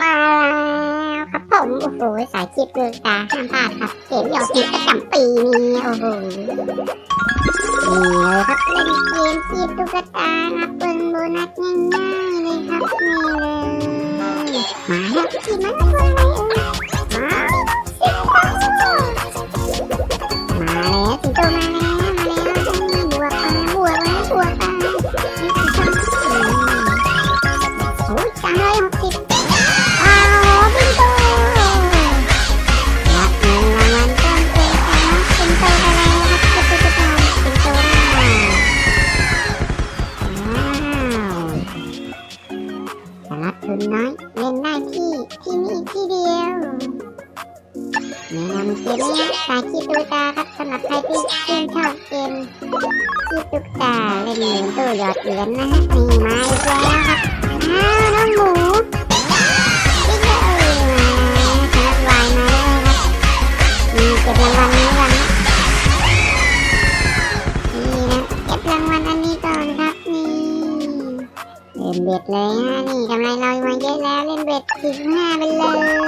มาแล้วครับผมโอ้โหสายจีบดูตาห้ามพลาดครับเกมยอดฮิตประจำปีนี้โอ้โหนี่เลยครับเล่นเกมจีบตุ๊กตาครับเปินโบนัสง่ายๆเลยครับนี่เลยมาแล้วจีบมันตัวอะไรเนน้อยเล่นได้ที่ที่นี่ที่เดียวแนะนำเกมนี้สายคีตุ๊กตาครับสำหรับใครที่ชื่นชอบเกมคิดตุ๊กตาเล่นเหรียญตู้หยอดเหรียญนะฮะนี่มาอีกแล้วครับอ้าวน้อง เล่นเบ็ดเลยฮะนี่กำไรเรามาเยอะแล้วเล่นเบ็ดสิบห้าไปเลย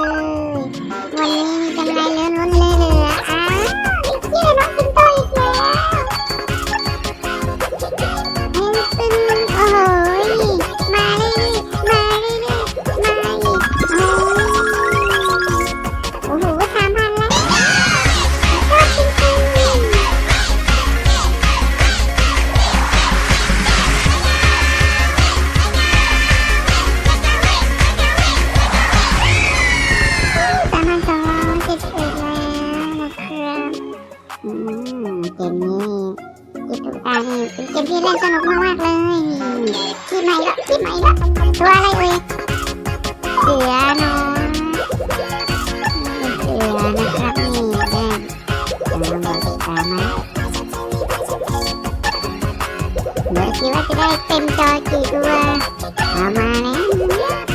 มเกมนี้จิตตุกตานี่เป็นเกมที่เล่นสนุกมากๆเลยที่ใหม่ละที่ใหม่ละตัวอะไรเอ่ยเสือน้อยเสือนะครับนี่แดงตามบอกติดตามมาเดี๋ยวคิดว่าจะได้เต็มจอกี่ตัวเอามาแล้ว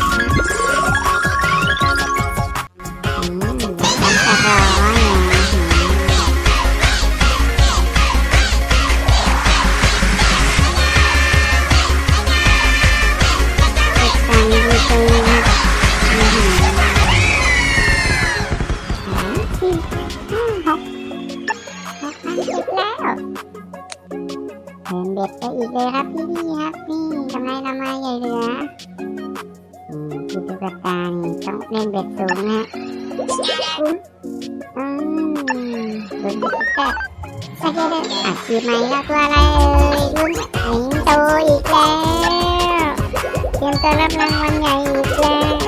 เลยครับพี่พี่ครับนี่กำไรเรามาใหญ่เหลืออืมที่ตุ๊กตานี่ต้องเล่นเบ็ดสูงนะฮะคุ้มอืมลุ้นตุ๊กตาสักเด้ออะชีไหม่ล้วตัวอะไรเอ่ยลุ้นลิงโตอีกแล้วเตรียมตัวรับรางวัลใหญ่อีกแล้ว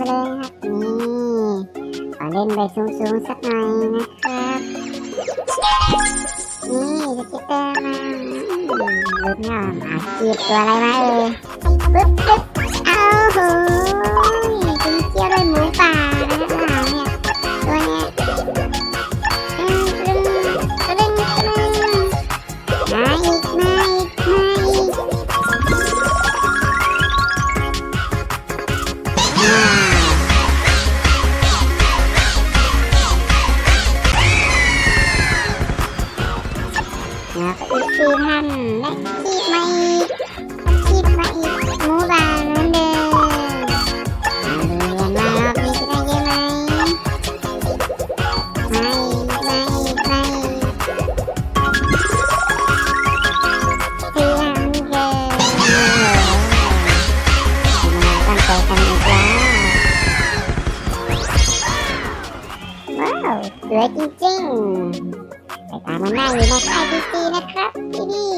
ไม่กล้าไปเลยครับนี่ขอเล่นไปสูงๆสักหน่อยนะครับนี่สกิตเตอร์มาอืมลุ้นหน่อยอาจีบตัวอะไรมาเอ่ยปึ๊บปึ๊บเอาโหกินเกี๊ยวด้วยหมูป่านะฮะเราเนี่ยตัวเนี้ยอืมตรึงตึงตึงมาอีกมาอีกมาอีก แล้วก็อีกสี่พันและคีบมาอีกคีบมาอีกหมูป่าเหมือนเดิมมาดูเรียนมารอบนี้จะได้เยอะไหมไม่ไม่ไม่เสียงเกินตั้งใจกันอีกแล้วว้าวสวยจริงๆ ไปตามมันได้อยู่ในค่ายพีซีนะครับพี่พี่